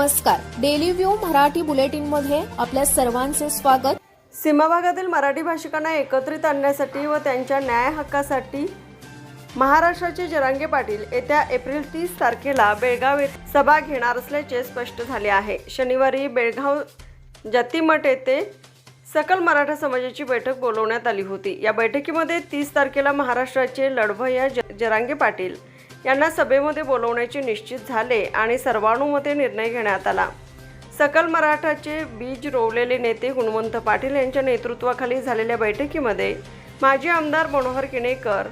नमस्कार. Daily view Marathi बुलेटिनमध्ये आपल्या सर्वांचे स्वागत. सीमाभागातील मराठी भाषिकांना एकत्रित आणण्यासाठी व त्यांच्या न्याय हक्कासाठी महाराष्ट्राचे जरांगे पाटील येत्या एप्रिल तीस तारखेला बेळगाव येथे सभा घेणार असल्याचे स्पष्ट झाले आहे. शनिवारी बेळगाव जातीमठ येथे सकल मराठा समाजाची बैठक बोलवण्यात आली होती. या बैठकीमध्ये तीस तारखेला महाराष्ट्राचे लढवय्या ज- जरांगे पाटील यांना सभेमध्ये बोलवण्याचे निश्चित झाले आणि सर्वानुमते निर्णय घेण्यात आला. सकल मराठाचे बीज रोवलेले नेते गुणवंत पाटील यांच्या नेतृत्वाखाली झालेल्या बैठकीमध्ये माजी आमदार मनोहर किणेकर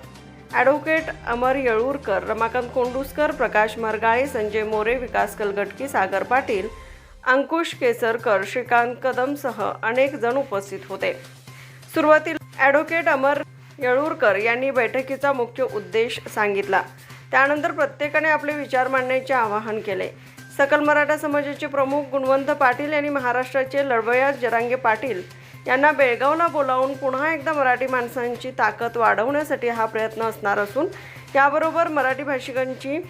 ॲडव्होकेट अमर येळूरकर रमाकांत कोंडुसकर प्रकाश मरगाळे संजय मोरे विकास कलगटकी सागर पाटील अंकुश केसरकर श्रीकांत कदमसह अनेक जण उपस्थित होते. सुरुवातीला ॲडव्होकेट अमर येळूरकर यांनी बैठकीचा मुख्य उद्देश सांगितला. त्यानंतर प्रत्येकाने आपले विचार मांडण्याचे आवाहन केले. सकल मराठा समाजाचे प्रमुख गुणवंत पाटील यांनी महाराष्ट्राचे लढवया जरांगे पाटील यांना बेळगावला बोलावून पुन्हा एकदा मराठी माणसांची ताकद वाढवण्यासाठी हा प्रयत्न असणार असून याबरोबर मराठी भाषिकांची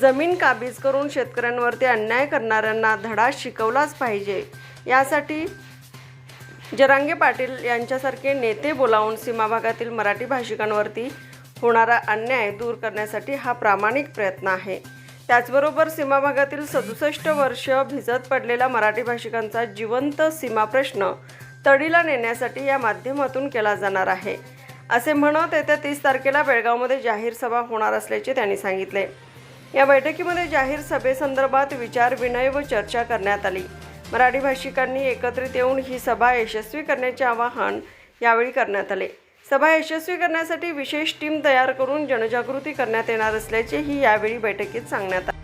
जमीन काबीज करून शेतकऱ्यांवरती अन्याय करणाऱ्यांना धडा शिकवलाच पाहिजे. यासाठी जरांगे पाटील यांच्यासारखे नेते बोलावून सीमा भागातील मराठी भाषिकांवरती होणारा अन्याय दूर करण्यासाठी हा प्रामाणिक प्रयत्न आहे. त्याचबरोबर सीमा भागातील सदुसष्ट वर्ष भिजत पडलेला मराठी भाषिकांचा जिवंत सीमा प्रश्न तडीला नेण्यासाठी या माध्यमातून केला जाणार आहे. असे म्हणत येत्या तीस तारखेला बेळगावमध्ये जाहीर सभा होणार असल्याचे त्यांनी सांगितले. या बैठकीमध्ये जाहीर सभेसंदर्भात विचारविनय व चर्चा करण्यात आली. मराठी भाषिकांनी एकत्रित येऊन ही सभा यशस्वी करण्याचे आवाहन यावेळी करण्यात आले. सभा यशस्वी करण्यासाठी विशेष टीम तयार करून जनजागृती करण्यात येणार असल्याचेही यावेळी बैठकीत सांगण्यात आले.